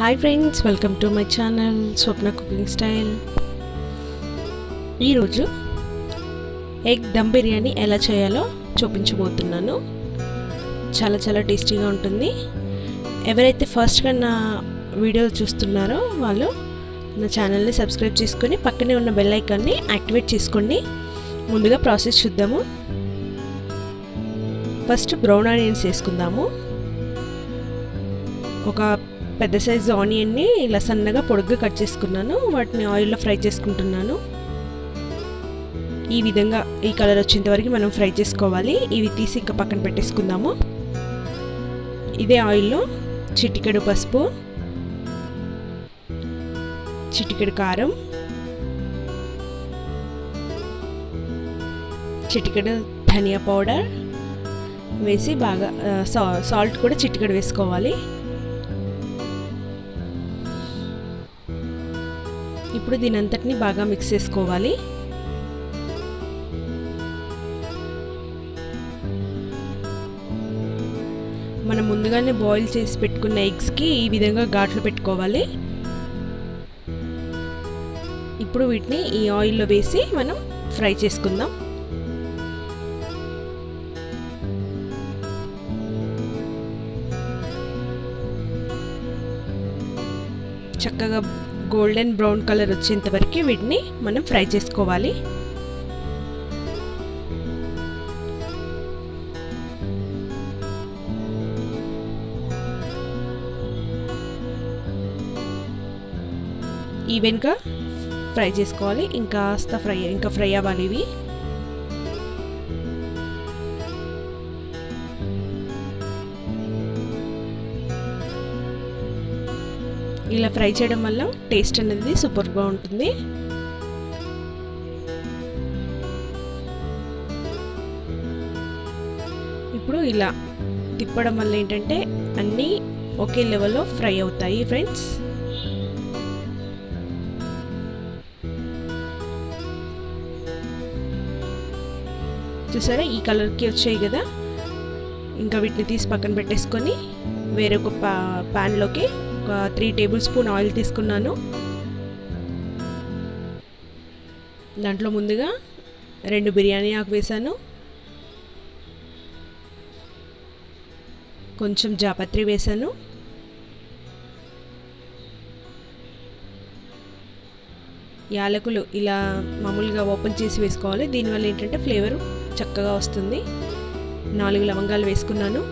Hi friends welcome to my channel Swapna cooking style ఈరోజు egg dum biryani ఎలా చేయాలో చూపించబోతున్నాను. చాలా చాలా టేస్టీగా ఉంటుంది. ఎవరైతే ఫస్ట్గా నా వీడియో చూస్తున్నారో వాళ్ళు నా ఛానల్ని సబ్స్క్రైబ్ చేసుకొని పక్కనే ఉన్న బెల్ ఐకాన్ని యాక్టివేట్ చేసుకోండి. ముందుగా ప్రాసెస్ చూద్దాము. ఫస్ట్ బ్రౌన్ ఆనియన్స్ వేసుకుందాము. ఒక పెద్ద సైజు ఆనియన్ని ఇలా సన్నగా పొడుగ్గా కట్ చేసుకున్నాను. వాటిని ఆయిల్లో ఫ్రై చేసుకుంటున్నాను. ఈ విధంగా ఈ కలర్ వచ్చేంత వరకు మనం ఫ్రై చేసుకోవాలి. ఇవి తీసి ఇంకా పక్కన పెట్టేసుకుందాము. ఇదే ఆయిల్లో చిటికెడు పసుపు చిటికెడు కారం చిటికెడు ధనియా పౌడర్ వేసి బాగా సా సాల్ట్ కూడా చిటికెడు వేసుకోవాలి. ఇప్పుడు దీని అంతటిని బాగా మిక్స్ చేసుకోవాలి. మనం ముందుగానే బాయిల్ చేసి పెట్టుకున్న ఎగ్స్కి ఈ విధంగా ఘాట్లు పెట్టుకోవాలి. ఇప్పుడు వీటిని ఈ ఆయిల్లో వేసి మనం ఫ్రై చేసుకుందాం. చక్కగా గోల్డెన్ బ్రౌన్ కలర్ వచ్చేంత వరకు వీటిని మనం ఫ్రై చేసుకోవాలి. ఈవెన్గా ఫ్రై చేసుకోవాలి. ఇంకాస్త ఫ్రై ఇంకా ఫ్రై అవ్వాలి ఇవి. ఇలా ఫ్రై చేయడం వల్ల టేస్ట్ అనేది సూపర్గా ఉంటుంది. ఇప్పుడు ఇలా తిప్పడం వల్ల ఏంటంటే అన్నీ ఒకే లెవెల్లో ఫ్రై అవుతాయి ఫ్రెండ్స్. చూసారా? ఈ కలర్కి వచ్చాయి కదా. ఇంకా వీటిని తీసి పక్కన పెట్టేసుకొని వేరొక పా ప్యాన్లోకి ఒక త్రీ టేబుల్ స్పూన్ ఆయిల్ తీసుకున్నాను. దాంట్లో ముందుగా రెండు బిర్యానీ ఆకు వేసాను కొంచెం జాపత్రి వేసాను యాలకులు ఇలా మామూలుగా ఓపెన్ చేసి వేసుకోవాలి. దీనివల్ల ఏంటంటే ఫ్లేవర్ చక్కగా వస్తుంది. నాలుగు లవంగాలు వేసుకున్నాను.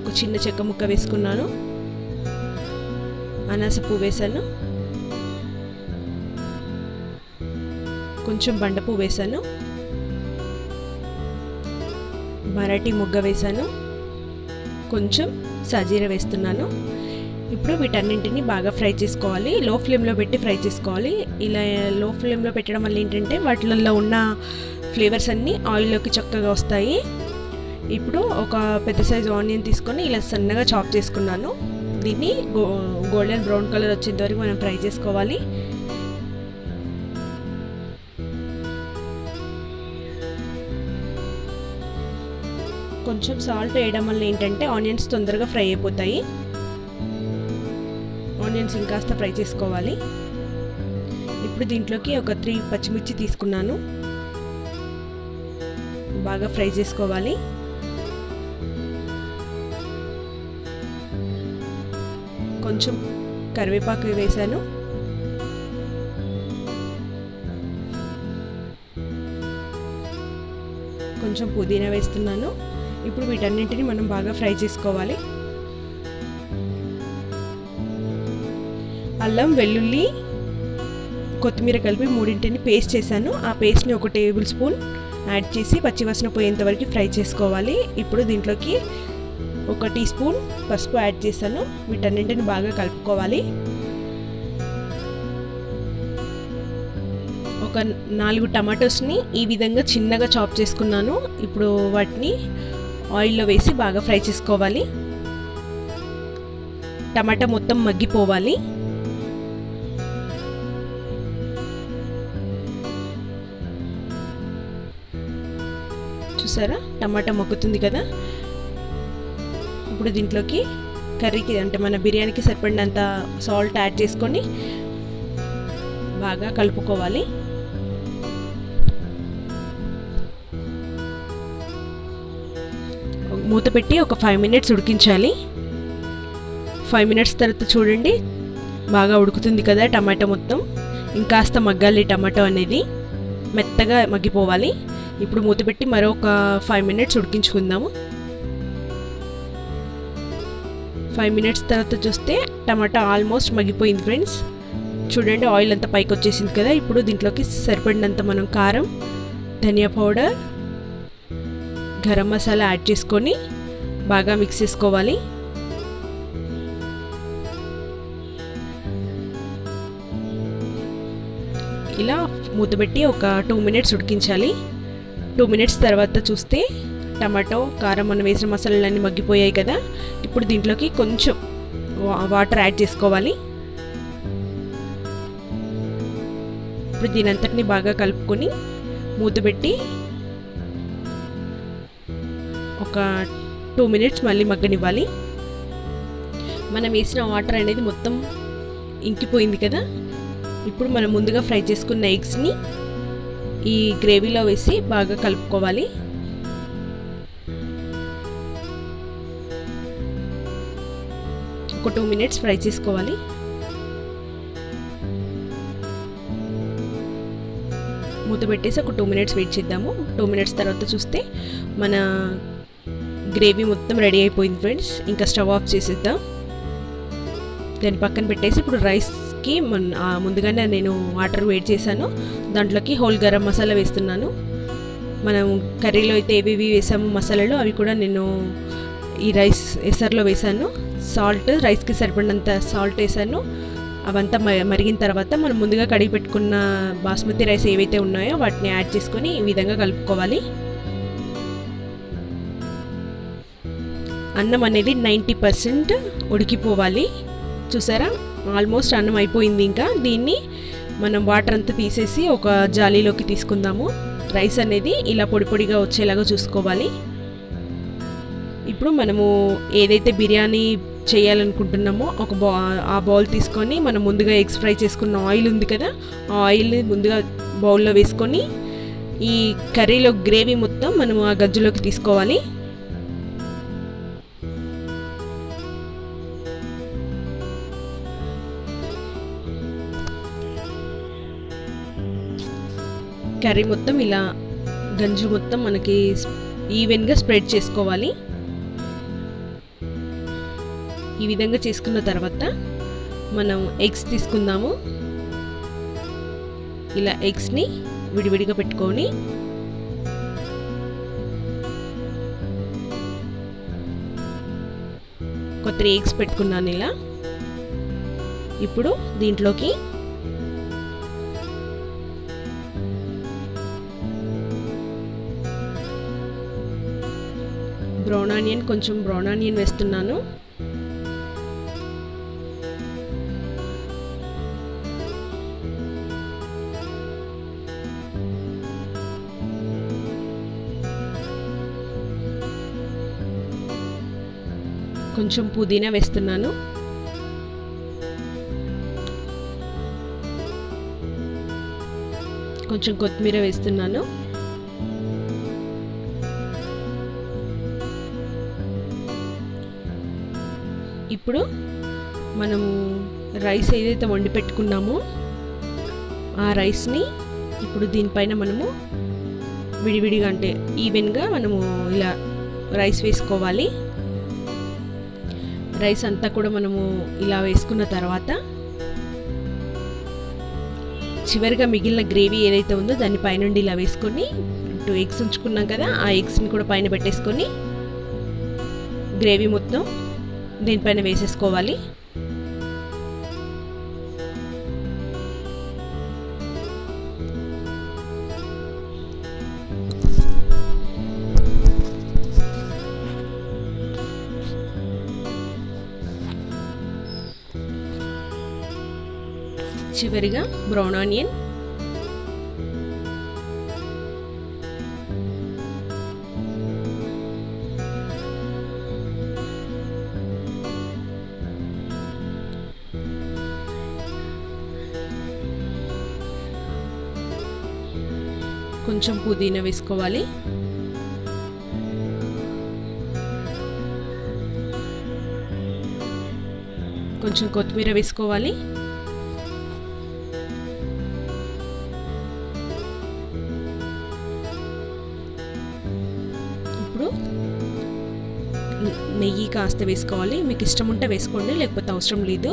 ఒక చిన్న చెక్క ముక్క వేసుకున్నాను. అనాస పువ్వు వేసాను కొంచెం బండపు వేసాను మరాఠీ ముగ్గ వేసాను కొంచెం సజీర వేస్తున్నాను. ఇప్పుడు వీటన్నింటిని బాగా ఫ్రై చేసుకోవాలి. లో ఫ్లేమ్లో పెట్టి ఫ్రై చేసుకోవాలి. ఇలా లో ఫ్లేమ్లో పెట్టడం వల్ల ఏంటంటే వాటిలలో ఉన్న ఫ్లేవర్స్ అన్నీ ఆయిల్లోకి చక్కగా వస్తాయి. ఇప్పుడు ఒక పెద్ద సైజు ఆనియన్ తీసుకొని ఇలా సన్నగా చాప్ చేసుకున్నాను. దీన్ని గో గోల్డెన్ బ్రౌన్ కలర్ వచ్చేంత వరకు మనం ఫ్రై చేసుకోవాలి. కొంచెం సాల్ట్ వేయడం వల్ల ఏంటంటే ఆనియన్స్ తొందరగా ఫ్రై అయిపోతాయి. ఆనియన్స్ ఇంకాస్త ఫ్రై చేసుకోవాలి. ఇప్పుడు దీంట్లోకి ఒక త్రీ పచ్చిమిర్చి తీసుకున్నాను. బాగా ఫ్రై చేసుకోవాలి. కొంచెం కరివేపాకు వేసాను కొంచెం పుదీనా వేస్తున్నాను. ఇప్పుడు వీటన్నింటిని మనం బాగా ఫ్రై చేసుకోవాలి. అల్లం వెల్లుల్లి కొత్తిమీర కలిపి మూడింటిని పేస్ట్ చేశాను. ఆ పేస్ట్ని ఒక టేబుల్ స్పూన్ యాడ్ చేసి పచ్చివాసన పోయేంత వరకు ఫ్రై చేసుకోవాలి. ఇప్పుడు దీంట్లోకి ఒక టీ స్పూన్ పసుపు యాడ్ చేశాను. వీటన్నింటిని బాగా కలుపుకోవాలి. ఒక నాలుగు టమాటోస్ని ఈ విధంగా చిన్నగా చాప్ చేసుకున్నాను. ఇప్పుడు వాటిని ఆయిల్లో వేసి బాగా ఫ్రై చేసుకోవాలి. టమాటా మొత్తం మగ్గిపోవాలి. చూసారా? టమాటా మగ్గుతుంది కదా? ఇప్పుడు దీంట్లోకి కర్రీకి అంటే మన బిర్యానీకి సరిపడినంత సాల్ట్ యాడ్ చేసుకొని బాగా కలుపుకోవాలి. మూత పెట్టి ఒక ఫైవ్ మినిట్స్ ఉడికించాలి. ఫైవ్ మినిట్స్ తర్వాత చూడండి బాగా ఉడుకుతుంది కదా టమాటో మొత్తం. ఇంకాస్త మగ్గాలి టమాటో అనేది. మెత్తగా మగ్గిపోవాలి. ఇప్పుడు మూత పెట్టి మరొక ఫైవ్ మినిట్స్ ఉడికించుకుందాము. ఫైవ్ మినిట్స్ తర్వాత చూస్తే టమాటా ఆల్మోస్ట్ మగ్గిపోయింది ఫ్రెండ్స్. చూడండి ఆయిల్ అంతా పైకి వచ్చేసింది కదా. ఇప్పుడు దీంట్లోకి సరిపడినంత మనం కారం ధనియా పౌడర్ గరం మసాలా యాడ్ చేసుకొని బాగా మిక్స్ చేసుకోవాలి. ఇలా మూతబెట్టి ఒక టూ మినిట్స్ ఉడికించాలి. టూ మినిట్స్ తర్వాత చూస్తే టమాటో కారం మనం వేసిన మసాలాలన్నీ మగ్గిపోయాయి కదా. ఇప్పుడు దీంట్లోకి కొంచెం వాటర్ యాడ్ చేసుకోవాలి. ఇప్పుడు దీని అంతటిని బాగా కలుపుకొని మూతబెట్టి ఒక టూ మినిట్స్ మళ్ళీ మగ్గనివ్వాలి. మనం వేసిన వాటర్ అనేది మొత్తం ఇంకిపోయింది కదా. ఇప్పుడు మనం ముందుగా ఫ్రై చేసుకున్న ఎగ్స్ని ఈ గ్రేవీలో వేసి బాగా కలుపుకోవాలి. ఒక టూ మినిట్స్ ఫ్రై చేసుకోవాలి. మూత పెట్టేసి ఒక టూ మినిట్స్ వెయిట్ చేద్దాము. టూ మినిట్స్ తర్వాత చూస్తే మన గ్రేవీ మొత్తం రెడీ అయిపోయింది ఫ్రెండ్స్. ఇంకా స్టవ్ ఆఫ్ చేసేద్దాం. దాన్ని పక్కన పెట్టేసి ఇప్పుడు రైస్కి ముందుగానే నేను వాటర్ వేడి చేశాను. దాంట్లోకి హోల్ గరం మసాలా వేస్తున్నాను. మనం కర్రీలో అయితే ఏవేవి వేసాము మసాలాలు అవి కూడా నేను ఈ రైస్ ఎసర్లో వేసాను. సాల్ట్ రైస్కి సరిపడినంత సాల్ట్ వేసాను. అవంతా మరిగిన తర్వాత మనం ముందుగా కడిగి పెట్టుకున్న బాస్మతి రైస్ ఏవైతే ఉన్నాయో వాటిని యాడ్ చేసుకొని ఈ విధంగా కలుపుకోవాలి. అన్నం అనేది నైంటీ పర్సెంట్ ఉడికిపోవాలి. చూసారా? ఆల్మోస్ట్ అన్నం అయిపోయింది ఇంకా. దీన్ని మనం వాటర్ అంతా తీసేసి ఒక జాలీలోకి తీసుకుందాము. రైస్ అనేది ఇలా పొడి పొడిగా వచ్చేలాగా చూసుకోవాలి. చేసేటప్పుడు మనము ఏదైతే బిర్యానీ చేయాలనుకుంటున్నామో ఒక బా ఆ బౌల్ తీసుకొని మనం ముందుగా ఎగ్స్ ఫ్రై చేసుకున్న ఆయిల్ ఉంది కదా ఆ ఆయిల్ని ముందుగా బౌల్లో వేసుకొని ఈ కర్రీలో గ్రేవీ మొత్తం మనం ఆ గజ్జులోకి తీసుకోవాలి. కర్రీ మొత్తం ఇలా గంజు మొత్తం మనకి ఈవెన్గా స్ప్రెడ్ చేసుకోవాలి. ఈ విధంగా చేసుకున్న తర్వాత మనం ఎగ్స్ తీసుకుందాము. ఇలా ఎగ్స్ని విడివిడిగా పెట్టుకొని ఒక త్రీ ఎగ్స్ పెట్టుకున్నాను ఇలా. ఇప్పుడు దీంట్లోకి బ్రౌన్ ఆనియన్ కొంచెం బ్రౌన్ ఆనియన్ వేస్తున్నాను. కొంచెం పుదీనా వేస్తున్నాను. కొంచెం కొత్తిమీర వేస్తున్నాను. ఇప్పుడు మనము రైస్ ఏదైతే వండి పెట్టుకున్నామో ఆ రైస్ని ఇప్పుడు దీనిపైన మనము విడివిడిగా అంటే ఈవెన్గా మనము ఇలా రైస్ వేసుకోవాలి. రైస్ అంతా కూడా మనము ఇలా వేసుకున్న తర్వాత చివరిగా మిగిలిన గ్రేవీ ఏదైతే ఉందో దాన్ని పైనుండి ఇలా వేసుకొని టూ ఎగ్స్ ఉంచుకున్నాం కదా ఆ ఎగ్స్ని కూడా పైన పెట్టేసుకొని గ్రేవీ మొత్తం దీనిపైన వేసేసుకోవాలి. చివరిగా బ్రౌన్ ఆనియన్. కొంచెం పుదీనా వేసుకోవాలి. కొంచెం కొత్తిమీర వేసుకోవాలి. నెయ్యి కాస్త వేసుకోవాలి. మీకు ఇష్టం ఉంటే వేసుకోండి లేకపోతే అవసరం లేదు.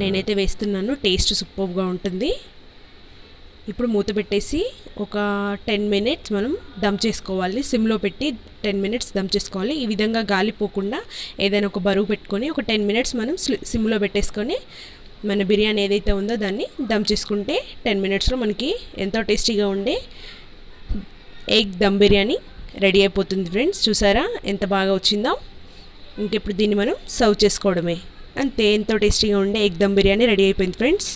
నేనైతే వేస్తున్నాను టేస్ట్ సూపర్గా ఉంటుంది. ఇప్పుడు మూత పెట్టేసి ఒక టెన్ మినిట్స్ మనం దమ్ చేసుకోవాలి. సిమ్లో పెట్టి టెన్ మినిట్స్ దమ్ చేసుకోవాలి. ఈ విధంగా గాలి పోకుండా ఏదైనా ఒక బరువు పెట్టుకొని ఒక టెన్ మినిట్స్ మనం సిమ్లో పెట్టేసుకొని మన బిర్యానీ ఏదైతే ఉందో దాన్ని దమ్ చేసుకుంటే టెన్ మినిట్స్లో మనకి ఎంతో టేస్టీగా ఉండే ఎగ్ దమ్ బిర్యానీ రెడీ అయిపోతుంది ఫ్రెండ్స్. చూసారా? ఎంత బాగా వచ్చిందో? ఇంకెప్పుడు దీన్ని మనం సర్వ్ చేసుకోవడమే. అంతే ఎంతో టేస్టీగా ఉండే ఎగ్ దమ్ బిర్యానీ రెడీ అయిపోయింది ఫ్రెండ్స్.